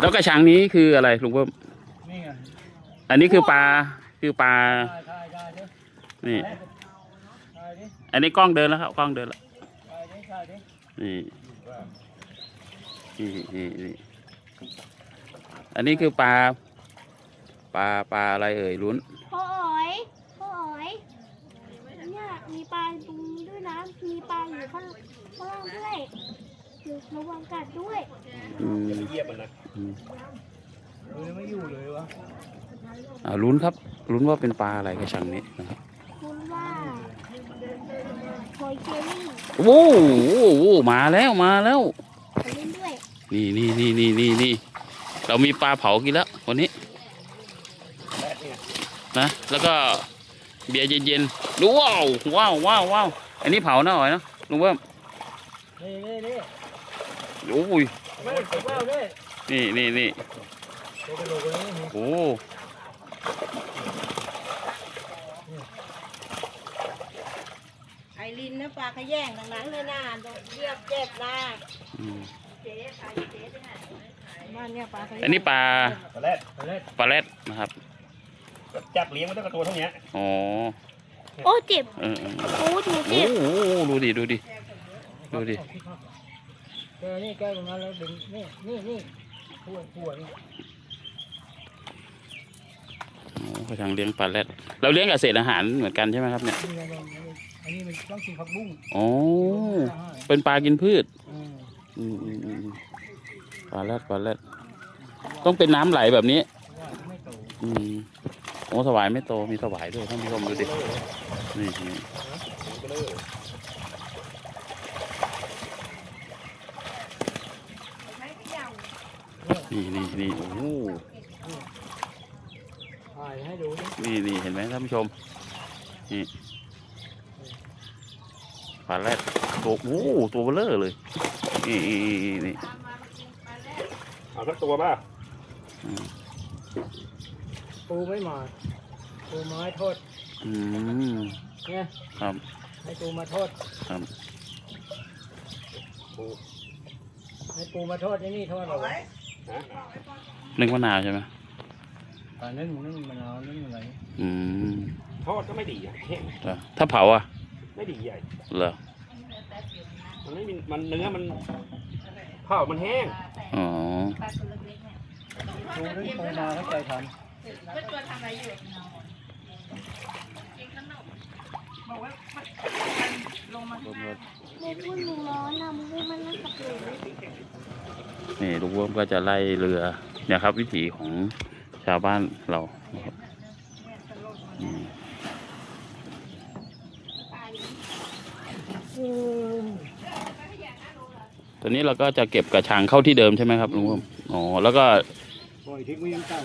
แล้วกระชังนี้คืออะไรลุงเพิ่มนี่ไงอันนี้คือปลาคือปลาถ่ายถ่ายถ่ายดินี่ ถ่ายดิอันนี้กล้องเดินแล้วครับกล้องเดินแล้วถ่ายดิถ่ายดินี่นี่นี่นี่อันนี้คือปลาปลาปลาอะไรเอ่ยลุ้นพ่ออ๋อยพ่ออ๋อยเนี่ยมีปลาตรงนี้ด้วยนะ มีปลาอยู่ข้างข้างล่างด้วย ระวังกัดด้วยอืมเยียบมันนะอืมเออไม่อยู่เลยวะอ่าลุ้นครับลุ้นว่าเป็นปลาอะไรกระชังนี้นะครับคุณว่าหอยเชอรี่โอ้โหโอ้โหมาแล้วมาแล้ว ไปเล่นด้วยนี่นี่นี่นี่นี่นี่เรามีปลาเผากินแล้ววันนี้นะแล้วก็เบียร์เย็นๆดูว้าวว้าวว้าวว้าวอันนี้เผาหน่อยนะลุงเบิ้มนี่นี่นี่ โอ้ยไม่ผมว่าเลยนี่นี่นี่ตัวกระโดดคนนี้โอ้ไอรินนะปลาขยงดังนั้นเลยนะต้องเรียกเจ็บนะอืมบ้านเนี่ยปลาขยงอันนี้ปลาตอนแรกไปเล่นปลาแรดนะครับ จับเลี้ยงมันตั้งแต่ตัวเท่านี้อ๋อโอ้เจ็บเออเออโอ้หนูโอ้เจ็บโหดูดิดูดิดูดิ แกนี่แกตรงนั้นแล้วดึงนี่นี่นี่หัวหัวนี่โอ้กระชังเลี้ยงปลาแรดเราเลี้ยงกับเศษอาหารเหมือนกันใช่ไหมครับเนี่ยนี่ไงนี่ไงอันนี้มันต้องกินผักบุ้งอ๋อเป็นปลากินพืชอืมอืมอืมอืมปลาแรดปลาแรดต้องเป็นน้ำไหลแบบนี้ว่าไม่โตอืมโอ้สวายไม่โตมีสวายด้วยท่านผู้ชมดูดินี่ นี่นี่นี่นี่โอ้โหถ่ายให้ดูดินี่นี่เห็นไหมท่านผู้ชม นี่ปลาแรดตัวโอ้โหตัวเบลอเลย นี่นี่นี่นี่เอาสักตัวป่ะปูไม่มาปูไม้โทษอืมเนี่ยครับให้ปูมาโทษครับให้ปูมาโทษไอ้นี่โทษเรา นึ่งมะนาวใช่ไหมตอนนั้นนึ่งมะนาวนึ่งอะไรอืมทอดก็ไม่ดีอะแห้งเหรอถ้าเผาอะ ไม่ดีใหญ่เหรอมันไม่มีมันเนื้อมันเผามันแห้งอ๋อปูนึ่งปูมาเข้าใจทมึงพูดมึงร้อนนะมึงพูดมันนั่งกับหนู นี่ลุงเวิร์มก็จะไล่เรือเนี่ยครับ วิถีของชาวบ้านเรานะครับอืมตอนนี้เราก็จะเก็บกระชังเข้าที่เดิมใช่ไหมครับลุงเวิร์มอ๋อแล้วก็ำปล่อยทิ้งไว้ยังเก่า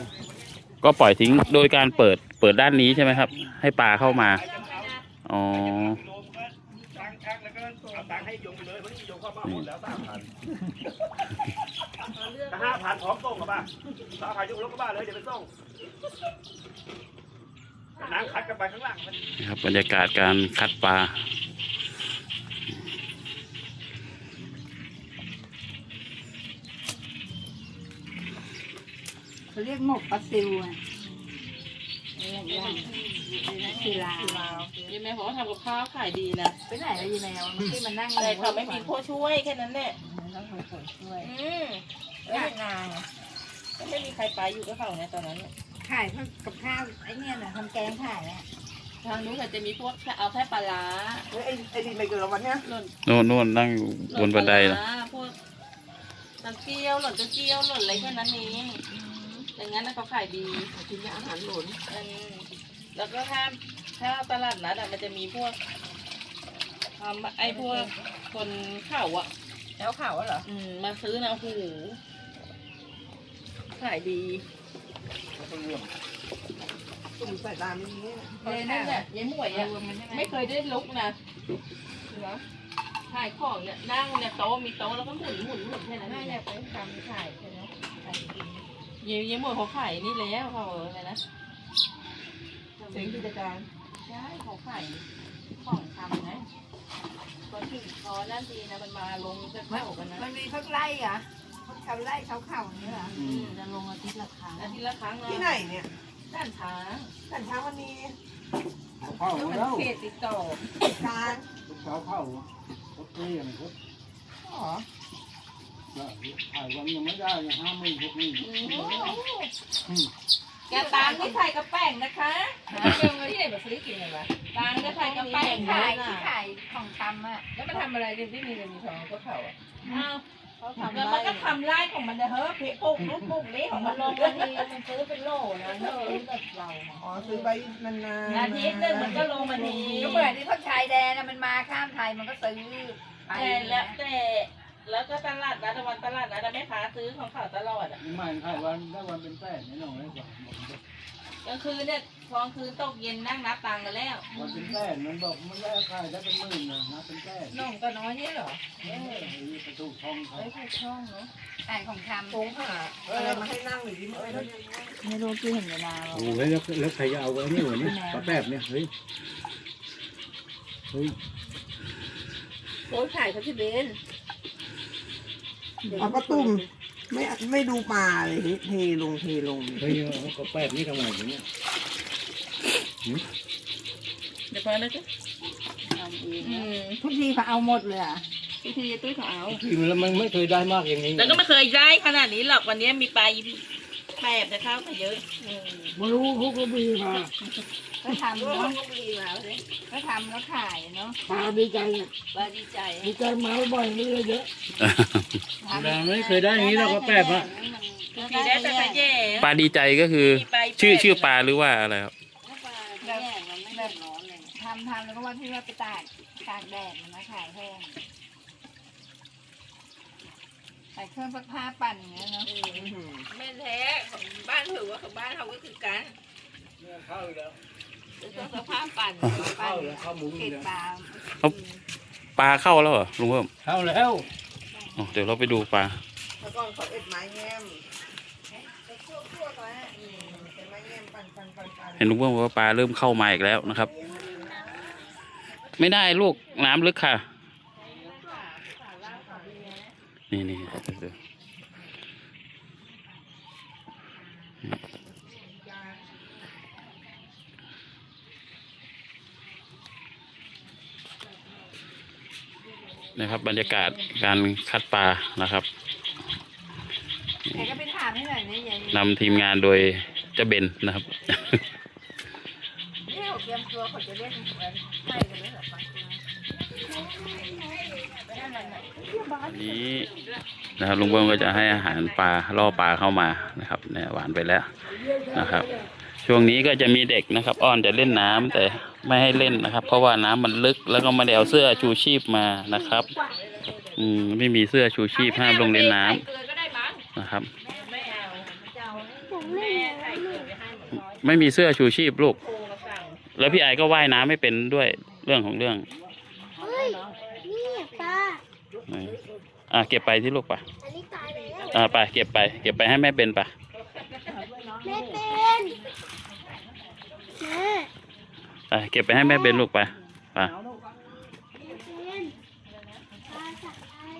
ก็ปล่อยทิ้งโดยการเปิดเปิดด้านนี้ใช่ไหมครับ ให้ปลาเข้ามาอ๋อ ตังค์แล้วก็เอา ตังค์ให้โยงไปเลยเพราะนี่โยงเข้ามาหมดแล้วสามพันห้าพันพร้อมส่งกับป่ะสามพันโยงรถกระบะเลยเดี๋ยวไปส่งน้ำคัดกันไปข้างหลังนะครับบรรยากาศการคัดปลาเขาเรียกหมกปลาซิวอะ เรียกย่างกีฬายีแมวบอกว่าทำกับข้าวขายดีนะไปไหนแล้วยีแมวมันที่มันนั่งแต่เขาไม่มีผู้ช่วยแค่นั้นแหละต้องคนคนช่วยอืมแล้วนาก็ไม่มีใครไปอยู่กับเขาเนี่ยตอนนั้นขายกับข้าวไอ้เนี่ยนะทำแกงขายเนี่ยทางนู้นอาจจะมีพวกเอาแค่ปลาร้าไอ้ไอ้นี่ไม่เกิดวันเนี้ยนโน่นโน่นนั่งอยู่บนบันไดหล่นะพวกน้ำเกียวหล่นจะเกียวหล่นอะไรแค่นั้นเองอย่างนั้นนะเขาขายดีกินอาหารหล่นเออ แล้วก็ถ้าถ้าตลาดนัดอะมันจะมีพวกทำไอ้พวกคนเข่าอะ แล้วข่าวเหรอ อืมมาซื้อนะโอ้โหขายดีตุ่มใส่ตามนี้เลยนั่นแหละยายหมวยอะไม่เคยได้ลุกนะขายของเนี่ยนั่งเนี่ยโต๊ะมีโต๊ะแล้วก็หมุนหมุนหมุนแค่นั้นน่าเอองยากไปทำขายใช่ไหมยายยายหมวยเขาขายนี่แล้วเขาอะไรนะ เสียงกิจการใช่เขาขายของทำนะพอถึงพอนั่นทีนะมันมาลงจะเข้ากันนะมันมีข้าวไร่อะชาวไร่ชาวเขาเนี่ยเหรออืมจะลงอาทิตย์ละครั้งอาทิตย์ละครั้งที่ไหนเนี่ยด้านช้างสันเช้าวันนี้เข้าก็เป็นแล้วเขตติดต่อการเช้าเข้าโอเคอย่างนี้อ๋อถ่ายวันยังไม่ได้ยังห้าหมื่นหกหมื่น แกตามที่ใส่กระแป้งนะคะเรื่องที่ไหนแบบซื้อกินเลยวะตามที่ใส่กระแป้งขายนะที่ขายของทำอะ แล้วมันทำอะไรเรื่องที่มีเงินมีทองก็เขาอะอ้าวเขาทำแล้วมันก็ทำไร่ของมันนะเฮ้ยเพะปุ๊กนู้นปุ๊กนี้ของมัมันนลลงงวักันนนี้มันซื้อเป็นโลนะเนอะแบบเราอ๋อซื้อใบนานๆอาทิตย์หนึงมันก็ลงมานี้ก็เหมือนที่เขาชายแดนนะมันมาข้ามไทยมันก็ซื้อไปแต่แล้วแต่ แล้วก็ตลาดนัดวันตลาดนัดแม่ค้าซื้อของเขาตลอดอะไม่ถ่ายวันได้วันเป็นแปดนี่น้องได้กว่ากลางคืนเนี่ยพอกลางคืนตกเย็นนั่งนับตังค์กันแล้ววันเป็นแปดมันบอกมันได้ขายได้เป็นหมื่นนะนะเป็นแปดน้องก็น้อยเนี่ยเหรอเออประตูทองเขาไม่ใช่ช่องเนาะขายของทำโค้งหาอะไรมาให้นั่งหรือยิ้มเอ้ยแล้วไม่รู้ที่เห็นเวลาโอ้โหแล้วแล้วใครจะเอาไว้นี่วะนี่ปลาแป๊บเนี่ยเฮ้ยเฮ้ยโอ้ยขายเขาที่เบน เอาปลาตุ่มไม่ไม่ดูปลาเลยเทลงเทลงเฮ้ยปลาแป๊บนี่ทำไมเนี่ยเดี๋ยวพอแล้วจ้ะอืมทุกทีเขาเอาหมดเลยอะพี่ทีตุ้ยเขาเอากินแล้วมันไม่เคยได้มากอย่างนี้แล้วก็ไม่เคยได้ขนาดนี้หรอกวันนี้มีปลายิ้มแปบนะครับมาเยอะไม่รู้เขาก็มีมา ก็ทำเนาะก็ทำแล้วขายเนาะปลาดีใจปลาดีใจดีใจมาบ่อยนี่เยอะทำแต่ไม่เคยได้อย่างนี้เราก็แป๊บอะมีได้แต่ปลาแย่ปลาดีใจก็คือมีปลาชื่อชื่อปลาหรือว่าอะไรครับแบบแบบทำทำแล้วก็ว่าที่ว่าไปตากตากแดดมันนะขายแห้งใส่เครื่องซักผ้าปั่นอย่างเงี้ยเนาะแม่แท้ของบ้านถือว่าของบ้านเขาก็คือกันเข้าแล้ว ซื้อเครื่องซักผ้าปั่นเข้าแล้วเข้ามุ้งเก็บแล้วปลาปลาเข้าแล้วเหรอลุงเพิ่มเข้าแล้วอ๋อเดี๋ยวเราไปดูปลาแล้วก็เขาเอ็ดไม้แง้มชั่วๆหน่อยฮะอืมเป็นไม้แง้มปั่นปั่นปั่นปั่นเห็นลุงเพิ่มบอกว่าปลาเริ่มเข้ามาอีกแล้วนะครับ ไม่ได้ลูกน้ำลึกค่ะ นี่นี่เดี๋ยว นะครับ บรรยากาศการคัดปลานะครับแต่ก็ไปถามให้หน่อยนะอย่างนี้นำทีมงานโดยเจ้าเบนนะครับ นี่เขาเตรียมตัวเขาจะเล่นเหมือนไส้กันเลยเหรอปลาตัวนี้นะครับลุงเบิ้มก็จะให้อาหารปลาล่อปลาเข้ามานะครับเนี่ยหวานไปแล้วนะครับ ช่วงนี้ก็จะมีเด็กนะครับ อ้อนจะเล่นน้ำแต่ ไม่ให้เล่นนะครับ เพราะว่าน้ำมันลึกแล้วก็ไม่ได้เอาเสื้อชูชีพมานะครับ อืมไม่มีเสื้อชูชีพห้ามลงเล่นน้ำเกลือก็ได้มั้งนะครับไม่เอาอยากเล่แม่นใส่น้ำเกลือไปให้หมดน้อยไม่มีเสื้อชูชีพลูกโทรมาสั่งแล้วพี่ไอก็ว่ายน้ำไม่เป็นด้วยเรื่องของเรื่องเฮ้ยนี่ปลาอะเก็บไปที่ลูกปะอันนี้ตายแล้วอ่าไปเก็บไป เก็บไปให้แม่เป็นปะแม่เป็นแม่ ไปเก็บไปให้แม่เป็นลูกไปไปเป็นปลาสักอัน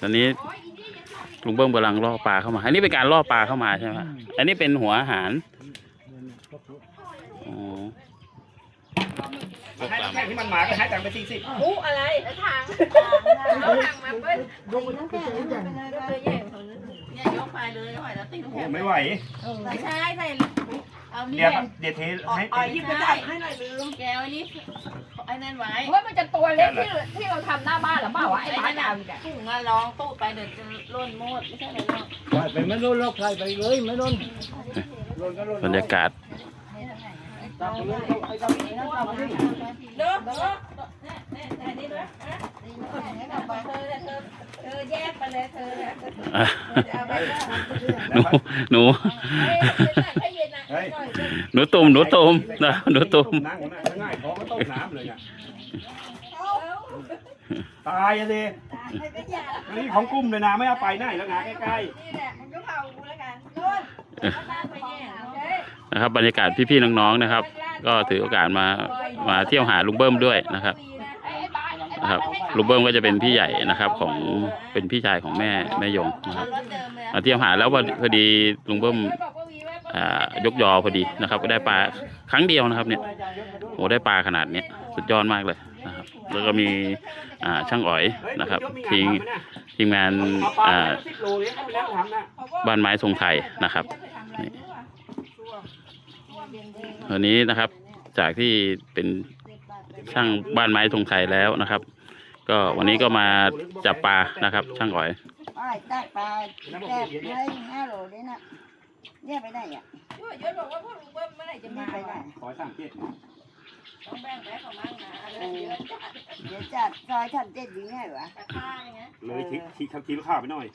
ตอนนี้ลุงเบิ้มกำลังล่อปลาเข้ามา อันนี้เป็นการล่อปลาเข้ามาใช่ไหมฮะอันนี้เป็นหัวอาหารอ๋อให้แค่ที่มันมาก็ให้ตังค์ไปสี่สิบอู้อะไรแล้วทางเอาทางมาเปิ้ลยกไปตั้งแต่นี้กันเนี่ยยกไปเลยหอยแล้วตีนโอ้แข็งไม่ไหวไม่ใช่ใส่ เอานี่เดี๋ยวเดี๋ยวเทให้ อ๋อหยิบไปตักให้หน่อยลืม แกวนี่ไอ้นั่นไว้เฮ้ยมันจะตัวเล็กที่ที่เราทำหน้าบ้านหรือเปล่าวะไอ้ไอ้บ้านั่นนดาวอีกอะถุงอะลองตู้ไปเดี๋ยวจะล่นโมดไม่ใช่เลยเนาะใส่ไปไม่ล้นลอกใส่ไปเลยไม่ล้นล้นก็ล้นบรรยากาศตักไปเลยเอาไอ้ตักไปเลยตักไปเลยเด้อเด้อเนี่ยเนี่ยแต่นี่ด้วยฮะเธอเนี่ยเธอเธอแยกไปเลยเธอเนี่ยอะเอาไปเลยหนูหนู เฮ้ยให้เย็นนะเฮ้ยหน่อย หนูตุ่มหนูตุ่มนะหนูตุ่มนั่งนั่งง่ายท้องก็ต้มน้ำเลยเนี่ยตายอะสิอันนี้ของกุ้มเลยนะไม่เอาไปไหนแล้วนะใกล้นี่แหละมันก็เผากูแล้วกันโดนไปแย่เนาะเฮ้ยนะครับบรรยากาศพี่ๆน้องๆนะครับ ก็ถือโอกาสมามาเที่ยวหาลุงเบิ้มด้วยนะครับไอ้บ้านไอ้นะครับลุงเบิ้มก็จะเป็นพี่ใหญ่นะครับของเป็นพี่ชายของแม่แม่ยงนะครับรถเดิมเลยมาเที่ยวหาแล้วพอพอดีลุงเบิ้มอ่า ยกยอพอดีนะครับ ก็ได้ปลาครั้งเดียวนะครับ เนี่ยโอ้ได้ปลาขนาดเนี้ยสุดยอดมากเลยนะครับ แล้วก็มีช่างอ๋อยนะครับทีมทีมงานบ้านไม้ทรงไทยนะครับนี่วันนี้นะครับจากที่เป็นช่างบ้านไม้ทรงไทยแล้วนะครับ ก็วันนี้ก็มาจับปลานะครับ ช่างอ๋อยได้ปลาแซ่บเลยห้าโลด้วยนะ เนี่ยไปได้อะยศบอกว่าพวกลุงเบิ้มเมื่อไหร่จะนี่มาไปได้ขอสามเจ็ดต้องแบ่งแบ่งของมั่งนะอะไรเยอะจัดเดี๋ยวจัดซอยทันเจ็ดดีไงวะตะข้าอย่างเงี้ยเลยทิ้งทิ้งทำทิ้งข้าวไปหน่อย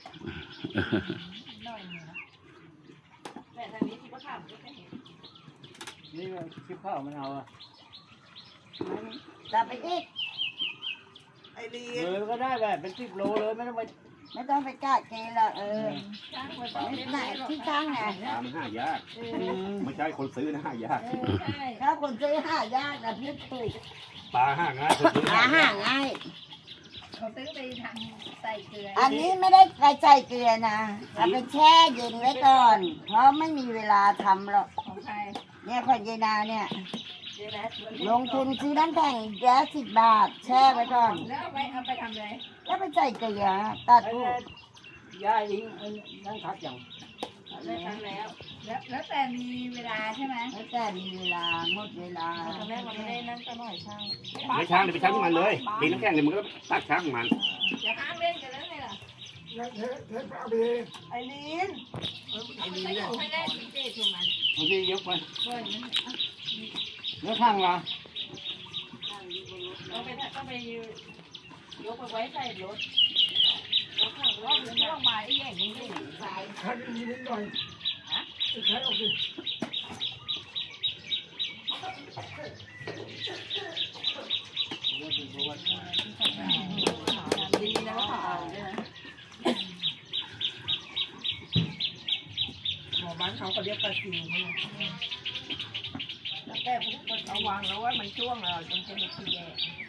แต่ทางนี้ที่พระขามก็จะเห็นนี่ชิบข้าวมันเอาอะจับไปอีกไอรีเลยก็ได้แบบเป็นสิบโลเลยไม่ต้องไป ไม่ต้องไปกัดเกละเออจ้างคนต้องไม่ไหนที่ช่างไงปลามันห้ายากไม่ใช่คนซื้อนะห้ายากใช่ถ้าคนซื้อห้ายากนะพี่ถูกปลาห้าง่ายคนซื้อหาห้าห่างง่ายเขาซื้อไปทำใส่เกลืออันนี้ไม่ได้ไปใส่เกลือนะเอาไปแช่เย็นไว้ก่อน เพราะไม่มีเวลาทำหรอกของใครเนี่ยคนยายนาเนี่ยเดี๋ยวนะลงทุนซื้อน้ำแข็งแก๊สสิบบาท แช่ไว้ก่อนแล้วเอาไปเอาไปทำอะไร แล้วไปใส่เกลือตัดลูกยาอิงไอ้นั่นคัดอย่างได้ทำแล้ว แล้วแล้วแต่มีเวลาใช่ไหมแล้วแต่มีเวลาหมดเวลาตอนแรกมันไม่ได้นั่นก็หน่อยช่างไม่ช่างเดี๋ยวไปช่างที่มันเลยมีน้ำแข็งเดี๋ยวมันก็ตักช่างมันจะห้ามเล่นกันแล้วไงล่ะไอรีนไอ้นี่ไม่อยู่ไม่ได้สิเจถูกมันบางทียกไปก็อย่างนั้นแล้วข้างละต้องไปต้องไปย ยกไปไว้ใส่รถรถข้างรอบนึงช่วงมาไอ้แย่งนี่ใส่ดีนะเขาเอาด้วยนะหมอบ้านเขาก็เรียกปลาซิวเนี่ยแล้วแต่พวกมันเอาวางแล้วว่ามันช่วงเราจนจะมีขี้แย่เ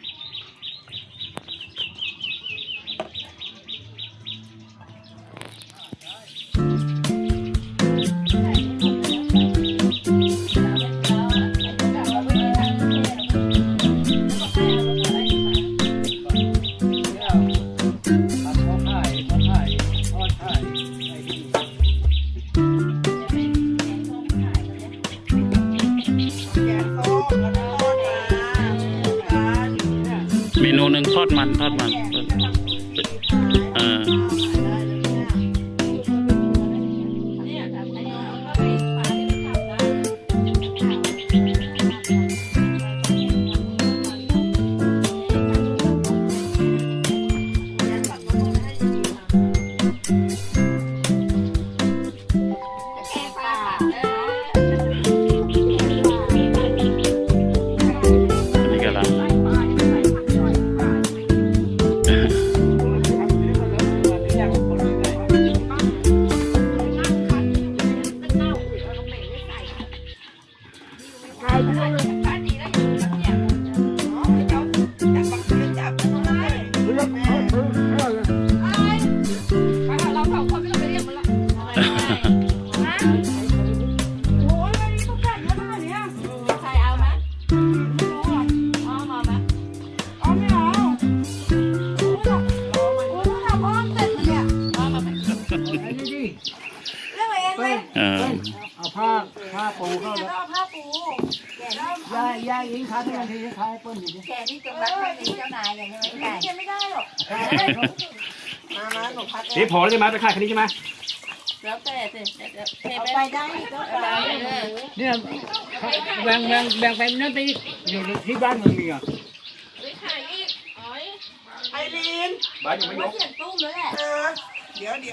เเอาผ้าผ้าปูเข้าแล้วเอาผ้าปูยายยายอิงคัดทันทีคล้ายเปิ้ลอยู่ดิแกนี่จงรักภักดีเจ้านายเลยใช่ไหมไก่แกไม่ได้หรอกมามาหนูพัดนี่พอแล้วใช่ไหมไปขายแค่นี้ใช่ไหมแล้วแต่สิเทเอาไปได้ก็ไปเนี่ยแบ่งแบ่งแบ่งไปนั่นไปอีอยู่ที่บ้านมึงมีอะไปขายอีกไอรีนบ้านยังไม่ยกเสียงตุ้มแล้วแหละเดี๋ยวเดี๋ยว